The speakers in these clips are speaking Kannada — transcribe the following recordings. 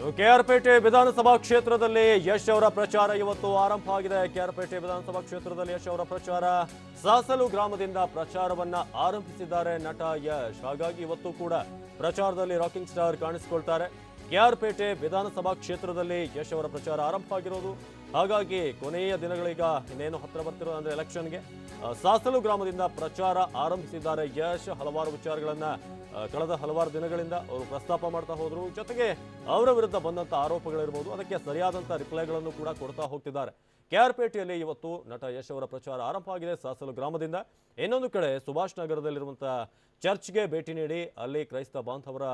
ಕೆಆರ್ಪೇಟೆ ವಿಧಾನಸಭಾ ಕ್ಷೇತ್ರದಲ್ಲಿ ಯಶ್ ಅವರ ಪ್ರಚಾರ ಇವತ್ತು ಆರಂಭ ಆಗಿದೆ. ಕೆಆರ್ಪೇಟೆ ವಿಧಾನಸಭಾ ಕ್ಷೇತ್ರದಲ್ಲಿ ಯಶ್ ಅವರ ಪ್ರಚಾರ. ಸಾಸಲು ಗ್ರಾಮದಿಂದ ಪ್ರಚಾರವನ್ನ ಆರಂಭಿಸಿದ್ದಾರೆ ನಟ ಯಶ್. ಹಾಗಾಗಿ ಇವತ್ತು ಕೂಡ ಪ್ರಚಾರದಲ್ಲಿ ರಾಕಿಂಗ್ ಸ್ಟಾರ್ ಕಾಣಿಸಿಕೊಳ್ತಾರೆ. ಕೆಆರ್ಪೇಟೆ ವಿಧಾನಸಭಾ ಕ್ಷೇತ್ರದಲ್ಲಿ ಯಶ್ ಅವರ ಪ್ರಚಾರ ಆರಂಭ ಆಗಿರೋದು. ಹಾಗಾಗಿ ಕೊನೆಯ ದಿನಗಳೀಗ ಇನ್ನೇನು ಹತ್ರ ಬರ್ತಿರೋ ಅಂದ್ರೆ ಎಲೆಕ್ಷನ್ಗೆ ಸಾಸಲು ಗ್ರಾಮದಿಂದ ಪ್ರಚಾರ ಆರಂಭಿಸಿದ್ದಾರೆ ಯಶ್. ಹಲವಾರು ವಿಚಾರಗಳನ್ನ ಕಳೆದ ಹಲವಾರು ದಿನಗಳಿಂದ ಅವರು ಪ್ರಸ್ತಾಪ ಮಾಡ್ತಾ ಹೋದರು. ಜೊತೆಗೆ ಅವರ ವಿರುದ್ಧ ಬಂದಂತ ಆರೋಪಗಳಿರ್ಬೋದು, ಅದಕ್ಕೆ ಸರಿಯಾದಂಥ ರಿಪ್ಲೈಗಳನ್ನು ಕೂಡ ಕೊಡ್ತಾ ಹೋಗ್ತಿದ್ದಾರೆ. ಕೆಆರ್ಪೇಟೆಯಲ್ಲಿ ಇವತ್ತು ನಟ ಯಶ್ ಅವರ ಪ್ರಚಾರ ಆರಂಭ ಆಗಿದೆ ಸಾಸಲು ಗ್ರಾಮದಿಂದ. ಇನ್ನೊಂದು ಕಡೆ ಸುಭಾಷ್ ನಗರದಲ್ಲಿರುವಂಥ ಚರ್ಚ್ಗೆ ಭೇಟಿ ನೀಡಿ ಅಲ್ಲಿ ಕ್ರೈಸ್ತ ಬಾಂಧವರ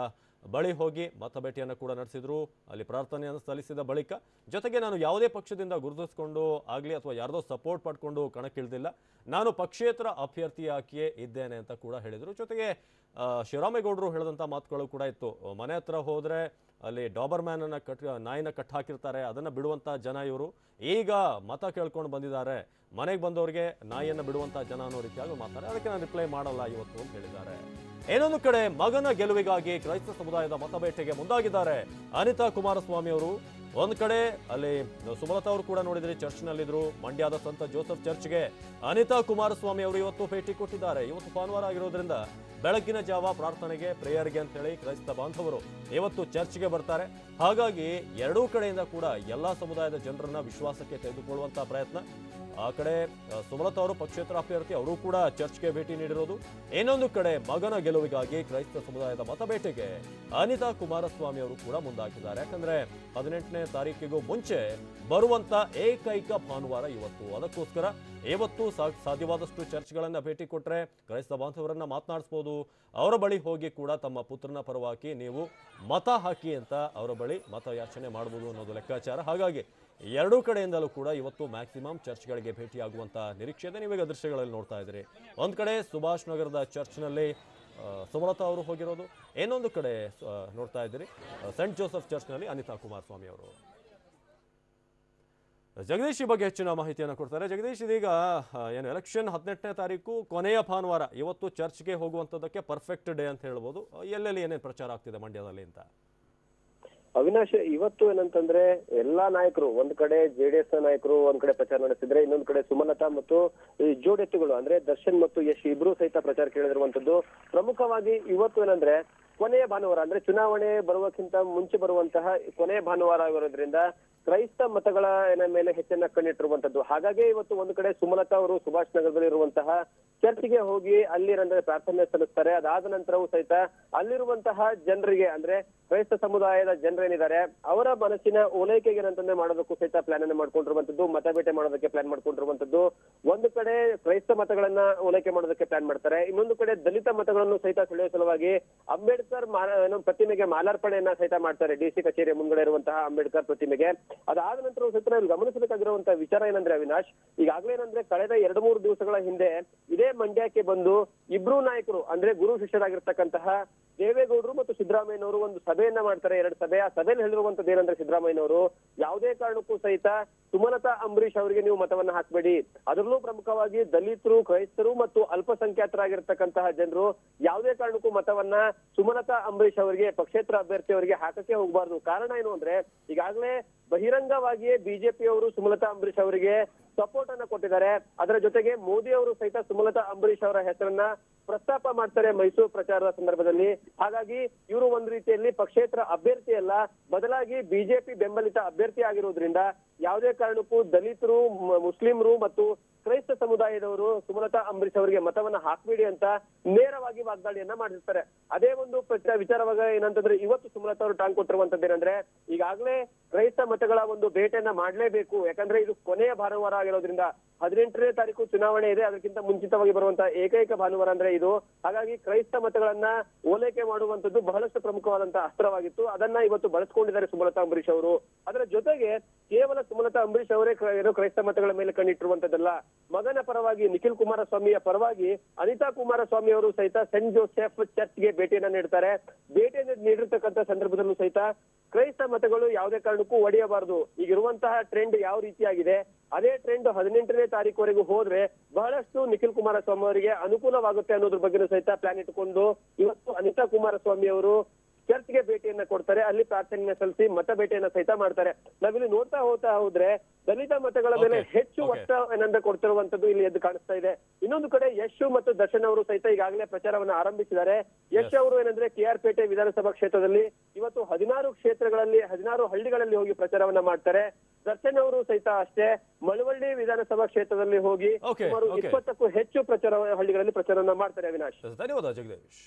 ಬಳಿ ಹೋಗಿ ಮತ ಭೇಟಿಯನ್ನು ಕೂಡ ನಡೆಸಿದ್ರು. ಅಲ್ಲಿ ಪ್ರಾರ್ಥನೆಯನ್ನು ಸಲ್ಲಿಸಿದ ಬಳಿಕ ಜೊತೆಗೆ ನಾನು ಯಾವುದೇ ಪಕ್ಷದಿಂದ ಗುರುತಿಸಿಕೊಂಡು ಆಗಲಿ ಅಥವಾ ಯಾರದೋ ಸಪೋರ್ಟ್ ಪಡ್ಕೊಂಡು ಕಣಕ್ಕಿಳಿದಿಲ್ಲ. ನಾನು ಪಕ್ಷೇತರ ಅಭ್ಯರ್ಥಿಯಾಗಿಯೇ ಇದ್ದೇನೆ ಅಂತ ಕೂಡ ಹೇಳಿದರು. ಜೊತೆಗೆ ಶಿವರಾಮೇಗೌಡರು ಹೇಳಿದಂಥ ಮಾತುಗಳು ಕೂಡ ಇತ್ತು. ಮನೆ ಹತ್ರ ಹೋದರೆ ಅಲ್ಲಿ ಡಾಬರ್ ಮ್ಯಾನನ್ನು ಕಟ್, ನಾಯಿನ ಕಟ್ ಹಾಕಿರ್ತಾರೆ. ಅದನ್ನು ಬಿಡುವಂಥ ಜನ ಇವರು. ಈಗ ಮತ ಕೇಳ್ಕೊಂಡು ಬಂದಿದ್ದಾರೆ. ಮನೆಗೆ ಬಂದವರಿಗೆ ನಾಯಿಯನ್ನು ಬಿಡುವಂಥ ಜನ ಅನ್ನೋ ರೀತಿಯಾಗಿ ಮಾತಾರೆ ಅದಕ್ಕೆ ನಾನು ರಿಪ್ಲೈ ಮಾಡಲ್ಲ ಇವತ್ತು ಅಂತ ಹೇಳಿದ್ದಾರೆ. ಇನ್ನೊಂದು ಕಡೆ ಮಗನ ಗೆಲುವಿಗಾಗಿ ಕ್ರೈಸ್ತ ಸಮುದಾಯದ ಮತಬೇಟೆಗೆ ಮುಂದಾಗಿದ್ದಾರೆ. ಅನಿತಾ ಕುಮಾರಸ್ವಾಮಿ ಅವರು ಒಂದ್ ಕಡೆ ಅಲ್ಲಿ ಸುಮಲತಾ ಅವರು ಕೂಡ ನೋಡಿದ್ರಿ, ಚರ್ಚ್ನಲ್ಲಿದ್ರು, ಮಂಡ್ಯದ ಸಂತ ಜೋಸೆಫ್ ಚರ್ಚ್ಗೆ ಅನಿತಾ ಕುಮಾರಸ್ವಾಮಿ ಅವರು ಇವತ್ತು ಭೇಟಿ ಕೊಟ್ಟಿದ್ದಾರೆ. ಇವತ್ತು ಭಾನುವಾರ ಆಗಿರೋದ್ರಿಂದ ಬೆಳಗಿನ ಜಾವ ಪ್ರಾರ್ಥನೆಗೆ ಪ್ರೇಯರ್ಗೆ ಅಂತ ಹೇಳಿ ಕ್ರೈಸ್ತ ಬಾಂಧವರು ಇವತ್ತು ಚರ್ಚ್ಗೆ ಬರ್ತಾರೆ. ಹಾಗಾಗಿ ಎರಡೂ ಕಡೆಯಿಂದ ಕೂಡ ಎಲ್ಲಾ ಸಮುದಾಯದ ಜನರನ್ನ ವಿಶ್ವಾಸಕ್ಕೆ ತೆಗೆದುಕೊಳ್ಳುವಂತಹ ಪ್ರಯತ್ನ. ಆ ಕಡೆ ಸುಮಲತಾ ಅವರು ಪಕ್ಷೇತರ ಅಭ್ಯರ್ಥಿ ಅವರು ಕೂಡ ಚರ್ಚ್ಗೆ ಭೇಟಿ ನೀಡಿರೋದು. ಇನ್ನೊಂದು ಕಡೆ ಮಗನ ಗೆಲುವಿಗಾಗಿ ಕ್ರೈಸ್ತ ಸಮುದಾಯದ ಮತಬೇಟೆಗೆ ಅನಿತಾ ಕುಮಾರಸ್ವಾಮಿ ಅವರು ಕೂಡ ಮುಂದಾಗಿದ್ದಾರೆ. ಯಾಕಂದ್ರೆ ಹದಿನೆಂಟನೇ ತಾರೀಕಿಗೂ ಮುಂಚೆ ಬರುವಂತ ಏಕೈಕ ಭಾನುವಾರ ಇವತ್ತು. ಅದಕ್ಕೋಸ್ಕರ ಇವತ್ತು ಸಾಧ್ಯವಾದಷ್ಟು ಚರ್ಚ್ಗಳನ್ನ ಭೇಟಿ ಕೊಟ್ರೆ ಕ್ರೈಸ್ತ ಬಾಂಧವರನ್ನ ಮಾತನಾಡಿಸ್ಬೋದು. ಅವರ ಬಳಿ ಹೋಗಿ ಕೂಡ ತಮ್ಮ ಪುತ್ರನ ಪರವಾಗಿ ನೀವು ಮತ ಹಾಕಿ ಅಂತ ಅವರ ಬಳಿ ಮತಯಾಚನೆ ಮಾಡಬಹುದು ಅನ್ನೋದು ಲೆಕ್ಕಾಚಾರ. ಹಾಗಾಗಿ ಎರಡೂ ಕಡೆಯಿಂದಲೂ ಕೂಡ ಇವತ್ತು ಮ್ಯಾಕ್ಸಿಮಮ್ ಚರ್ಚ್ಗಳಿಗೆ ಭೇಟಿಯಾಗುವಂತಹ ನಿರೀಕ್ಷೆ ಇದೆ. ನೀವೀಗ ದೃಶ್ಯಗಳಲ್ಲಿ ನೋಡ್ತಾ ಇದ್ದೀರಿ. ಒಂದ್ ಕಡೆ ಸುಭಾಷ್ ನಗರದ ಚರ್ಚ್ನಲ್ಲಿ ಸುಮಲತಾ ಅವರು ಹೋಗಿರೋದು. ಇನ್ನೊಂದು ಕಡೆ ನೋಡ್ತಾ ಇದ್ದೀರಿ ಸೆಂಟ್ ಸೆಂಟ್ ಚರ್ಚ್ ಚರ್ಚ್ನಲ್ಲಿ ಅನಿತಾ ಕುಮಾರಸ್ವಾಮಿ ಅವರು. ಜಗದೀಶ್ ಈ ಬಗ್ಗೆ ಹೆಚ್ಚಿನ ಮಾಹಿತಿಯನ್ನು ಕೊಡ್ತಾರೆ. ಜಗದೀಶ್, ಇದೀಗ ಏನು ಎಲೆಕ್ಷನ್ ಹದಿನೆಂಟನೇ ತಾರೀಕು, ಕೊನೆಯ ಭಾನುವಾರ, ಇವತ್ತು ಚರ್ಚ್ಗೆ ಹೋಗುವಂಥದ್ದಕ್ಕೆ ಪರ್ಫೆಕ್ಟ್ ಡೇ ಅಂತ ಹೇಳ್ಬೋದು. ಎಲ್ಲೆಲ್ಲಿ ಏನೇನು ಪ್ರಚಾರ ಆಗ್ತಿದೆ ಮಂಡ್ಯದಲ್ಲಿ ಅಂತ? ಅವಿನಾಶ್, ಇವತ್ತು ಏನಂತಂದ್ರೆ, ಎಲ್ಲಾ ನಾಯಕರು, ಒಂದ್ ಕಡೆ ಜೆಡಿಎಸ್ ನಾಯಕರು ಒಂದ್ ಕಡೆ ಪ್ರಚಾರ ನಡೆಸಿದ್ರೆ, ಇನ್ನೊಂದ್ ಕಡೆ ಸುಮಲತಾ ಮತ್ತು ಈ ಜೋಡೆತ್ತುಗಳು, ಅಂದ್ರೆ ದರ್ಶನ್ ಮತ್ತು ಯಶ್ ಇಬ್ರು ಸಹಿತ ಪ್ರಚಾರ ಕೇಳಿದಿರುವಂತದ್ದು ಪ್ರಮುಖವಾಗಿ ಇವತ್ತು ಏನಂದ್ರೆ, ಕೊನೆಯ ಭಾನುವಾರ, ಅಂದ್ರೆ ಚುನಾವಣೆ ಬರುವಕ್ಕಿಂತ ಮುಂಚೆ ಬರುವಂತಹ ಕೊನೆಯ ಭಾನುವಾರ ಆಗಿರೋದ್ರಿಂದ ಕ್ರೈಸ್ತ ಮತಗಳ ಮೇಲೆ ಹೆಚ್ಚನ್ನ ಕಣ್ಣಿಟ್ಟಿರುವಂತದ್ದು. ಹಾಗಾಗಿ ಇವತ್ತು ಒಂದು ಕಡೆ ಸುಮಲತಾ ಅವರು ಸುಭಾಷ್ ನಗರದಲ್ಲಿ ಇರುವಂತಹ ಚರ್ಚ್ಗೆ ಹೋಗಿ ಅಲ್ಲಿ ಪ್ರಾರ್ಥನೆ ಸಲ್ಲಿಸ್ತಾರೆ. ಅದಾದ ನಂತರವೂ ಸಹಿತ ಅಲ್ಲಿರುವಂತಹ ಜನರಿಗೆ, ಅಂದ್ರೆ ಕ್ರೈಸ್ತ ಸಮುದಾಯದ ಜನರೇನಿದ್ದಾರೆ, ಅವರ ಮನಸ್ಸಿನ ಓಲೈಕೆಗೆ ಏನಂತಂದ್ರೆ ಮಾಡೋದಕ್ಕೂ ಸಹಿತ ಪ್ಲಾನ್ ಅನ್ನು ಮಾಡ್ಕೊಂಡಿರುವಂತದ್ದು ಮತಬೇಟೆ ಮಾಡೋದಕ್ಕೆ ಪ್ಲಾನ್ ಮಾಡ್ಕೊಂಡಿರುವಂತದ್ದು. ಒಂದು ಕಡೆ ಕ್ರೈಸ್ತ ಮತಗಳನ್ನ ಓಲೈಕೆ ಮಾಡೋದಕ್ಕೆ ಪ್ಲಾನ್ ಮಾಡ್ತಾರೆ. ಇನ್ನೊಂದು ಕಡೆ ದಲಿತ ಮತಗಳನ್ನು ಸಹಿತ ಸೆಳೆಯುವ ಸಲುವಾಗಿ ಅಂಬೇಡ್ಕರ್ ಪ್ರತಿಮೆಗೆ ಮಾಲಾರ್ಪಣೆಯನ್ನ ಸಹಿತ ಮಾಡ್ತಾರೆ. ಡಿಸಿ ಕಚೇರಿ ಮುಂದ್ಗಡೆ ಇರುವಂತಹ ಅಂಬೇಡ್ಕರ್ ಪ್ರತಿಮೆಗೆ. ಅದಾದ ನಂತರ ಇಲ್ಲಿ ಗಮನಿಸಬೇಕಾಗಿರುವಂತಹ ವಿಚಾರ ಏನಂದ್ರೆ ಅವಿನಾಶ್, ಈಗಾಗಲೇ ಏನಂದ್ರೆ ಕಳೆದ ಎರಡು ಮೂರು ದಿವಸಗಳ ಹಿಂದೆ ಇದೇ ಮಂಡ್ಯಕ್ಕೆ ಬಂದು ಇಬ್ರು ನಾಯಕರು, ಅಂದ್ರೆ ಗುರು ಶಿಷ್ಯರಾಗಿರ್ತಕ್ಕಂತಹ ದೇವೇಗೌಡರು ಮತ್ತು ಸಿದ್ದರಾಮಯ್ಯನವರು ಒಂದು ಸಭೆಯನ್ನ ಮಾಡ್ತಾರೆ. ಎರಡು ಸಭೆ ಆ ಸಭೆಯಲ್ಲಿ ಹೇಳಿರುವಂತದ್ದು ಏನಂದ್ರೆ ಸಿದ್ದರಾಮಯ್ಯನವರು, ಯಾವುದೇ ಕಾರಣಕ್ಕೂ ಸಹಿತ ಸುಮಲತಾ ಅಂಬರೀಶ್ ಅವರಿಗೆ ನೀವು ಮತವನ್ನ ಹಾಕ್ಬೇಡಿ. ಅದರಲ್ಲೂ ಪ್ರಮುಖವಾಗಿ ದಲಿತರು, ಕ್ರೈಸ್ತರು ಮತ್ತು ಅಲ್ಪಸಂಖ್ಯಾತರಾಗಿರ್ತಕ್ಕಂತಹ ಜನರು ಯಾವುದೇ ಕಾರಣಕ್ಕೂ ಮತವನ್ನ ಸುಮಲತಾ ಅಂಬರೀಶ್ ಅವರಿಗೆ, ಪಕ್ಷೇತರ ಅಭ್ಯರ್ಥಿ ಅವರಿಗೆ ಹಾಕಕ್ಕೆ ಹೋಗಬಾರದು. ಕಾರಣ ಏನು ಅಂದ್ರೆ, ಈಗಾಗಲೇ ಬಹಿರಂಗವಾಗಿಯೇ ಬಿಜೆಪಿಯವರು ಸುಮಲತಾ ಅಂಬರೀಶ್ ಅವರಿಗೆ ಸಪೋರ್ಟ್ ಅನ್ನ ಕೊಟ್ಟಿದ್ದಾರೆ. ಅದರ ಜೊತೆಗೆ ಮೋದಿ ಅವರು ಸಹಿತ ಸುಮಲತಾ ಅಂಬರೀಶ್ ಅವರ ಹೆಸರನ್ನ ಪ್ರಸ್ತಾಪ ಮಾಡ್ತಾರೆ ಮೈಸೂರು ಪ್ರಚಾರದ ಸಂದರ್ಭದಲ್ಲಿ. ಹಾಗಾಗಿ ಇವರು ಒಂದು ರೀತಿಯಲ್ಲಿ ಪಕ್ಷೇತರ ಅಭ್ಯರ್ಥಿ ಅಲ್ಲ, ಬದಲಾಗಿ ಬಿಜೆಪಿ ಬೆಂಬಲಿತ ಅಭ್ಯರ್ಥಿ ಆಗಿರೋದ್ರಿಂದ ಯಾವುದೇ ಕಾರಣಕ್ಕೂ ದಲಿತರು ಮುಸ್ಲಿಮರು ಮತ್ತು ಕ್ರೈಸ್ತ ಸಮುದಾಯದವರು ಸುಮಲತಾ ಅಂಬರೀಶ್ ಅವರಿಗೆ ಮತವನ್ನ ಹಾಕ್ಬೇಡಿ ಅಂತ ನೇರವಾಗಿ ವಾಗ್ದಾಳಿಯನ್ನ ಮಾಡಿರ್ತಾರೆ. ಅದೇ ಒಂದು ವಿಚಾರವಾಗ ಏನಂತಂದ್ರೆ ಇವತ್ತು ಸುಮಲತಾ ಅವರು ಟಾಂಗ್ ಕೊಟ್ಟಿರುವಂತದ್ದು ಏನಂದ್ರೆ, ಈಗಾಗಲೇ ಕ್ರೈಸ್ತ ಮತಗಳ ಒಂದು ಭೇಟಿಯನ್ನ ಮಾಡಲೇಬೇಕು. ಯಾಕಂದ್ರೆ ಇದು ಕೊನೆಯ ಭಾನುವಾರ ಆಗಿರೋದ್ರಿಂದ ಹದಿನೆಂಟನೇ ತಾರೀಕು ಚುನಾವಣೆ ಇದೆ. ಅದಕ್ಕಿಂತ ಮುಂಚಿತವಾಗಿ ಬರುವಂತಹ ಏಕೈಕ ಭಾನುವಾರ ಅಂದ್ರೆ ಇದು. ಹಾಗಾಗಿ ಕ್ರೈಸ್ತ ಮತಗಳನ್ನ ಓಲೈಕೆ ಮಾಡುವಂತದ್ದು ಬಹಳಷ್ಟು ಪ್ರಮುಖವಾದಂತಹ ಅಸ್ತ್ರವಾಗಿತ್ತು. ಅದನ್ನ ಇವತ್ತು ಬಳಸ್ಕೊಂಡಿದ್ದಾರೆ ಸುಮಲತಾ ಅಂಬರೀಶ್ ಅವರು. ಅದರ ಜೊತೆಗೆ ಕೇವಲ ಸುಮಲತಾ ಅಂಬರೀಶ್ ಅವರೇ ಏನು ಕ್ರೈಸ್ತ ಮತಗಳ ಮೇಲೆ ಕಣ್ಣಿಟ್ಟಿರುವಂತದ್ದಲ್ಲ ಮಗನ ಪರವಾಗಿ ನಿಖಿಲ್ ಕುಮಾರಸ್ವಾಮಿಯ ಪರವಾಗಿ ಅನಿತಾ ಕುಮಾರಸ್ವಾಮಿ ಅವರು ಸಹಿತ ಸೆಂಟ್ ಜೋಸೆಫ್ ಚರ್ಚ್ಗೆ ಭೇಟಿಯನ್ನ ನೀಡ್ತಾರೆ. ಭೇಟಿಯನ್ನು ನೀಡಿರ್ತಕ್ಕಂಥ ಸಂದರ್ಭದಲ್ಲೂ ಸಹಿತ ಕ್ರೈಸ್ತ ಮತಗಳು ಯಾವುದೇ ಕಾರಣಕ್ಕೂ ಒಡೆಯಬಾರದು. ಈಗಿರುವಂತಹ ಟ್ರೆಂಡ್ ಯಾವ ರೀತಿಯಾಗಿದೆ? ಅದೇ ಟ್ರೆಂಡ್ ಹದಿನೆಂಟನೇ ತಾರೀಕುವರೆಗೂ ಹೋದ್ರೆ ಬಹಳಷ್ಟು ನಿಖಿಲ್ ಕುಮಾರಸ್ವಾಮಿ ಅವರಿಗೆ ಅನುಕೂಲವಾಗುತ್ತೆ ಅನ್ನೋದ್ರ ಬಗ್ಗೆ ಸಹಿತ ಪ್ಲಾನ್ ಇಟ್ಟುಕೊಂಡು ಇವತ್ತು ಅನಿತಾ ಕುಮಾರಸ್ವಾಮಿ ಅವರು ಚರ್ಚ್ಗೆ ಭೇಟಿಯನ್ನ ಕೊಡ್ತಾರೆ ಅಲ್ಲಿ ಪ್ರಾರ್ಥನೆಯನ್ನ ಸಲ್ಲಿಸಿ ಮತ ಭೇಟಿಯನ್ನ ಸಹಿತ ಮಾಡ್ತಾರೆ. ನಾವಿಲ್ಲಿ ನೋಡ್ತಾ ಹೋಗ್ತಾ ಹೋದ್ರೆ ದಲಿತ ಮತಗಳ ಮೇಲೆ ಹೆಚ್ಚು Okay. ಒತ್ತ ಏನಂದ್ರೆ ಕೊಡ್ತಿರುವಂತದ್ದು ಇಲ್ಲಿ ಎದ್ದು ಕಾಣಿಸ್ತಾ ಇದೆ. ಇನ್ನೊಂದು ಕಡೆ ಯಶ್ ಮತ್ತು ದರ್ಶನ್ ಅವರು ಸಹಿತ ಈಗಾಗಲೇ ಪ್ರಚಾರವನ್ನ ಆರಂಭಿಸಿದ್ದಾರೆ. ಯಶ್ ಅವರು ಏನಂದ್ರೆ ಕೆ ಆರ್ ಪೇಟೆ ವಿಧಾನಸಭಾ ಕ್ಷೇತ್ರದಲ್ಲಿ ಇವತ್ತು ಹದಿನಾರು ಕ್ಷೇತ್ರಗಳಲ್ಲಿ ಹದಿನಾರು ಹಳ್ಳಿಗಳಲ್ಲಿ ಹೋಗಿ ಪ್ರಚಾರವನ್ನ ಮಾಡ್ತಾರೆ. ದರ್ಶನ್ ಅವರು ಸಹಿತ ಅಷ್ಟೇ ಮಳವಳ್ಳಿ ವಿಧಾನಸಭಾ ಕ್ಷೇತ್ರದಲ್ಲಿ ಹೋಗಿ ಸುಮಾರು. ಇಪ್ಪತ್ತಕ್ಕೂ ಹೆಚ್ಚು ಪ್ರಚಾರ ಹಳ್ಳಿಗಳಲ್ಲಿ ಪ್ರಚಾರವನ್ನ ಮಾಡ್ತಾರೆ ಅವಿನಾಶ್ ಧನ್ಯವಾದ ಜಗದೀಶ್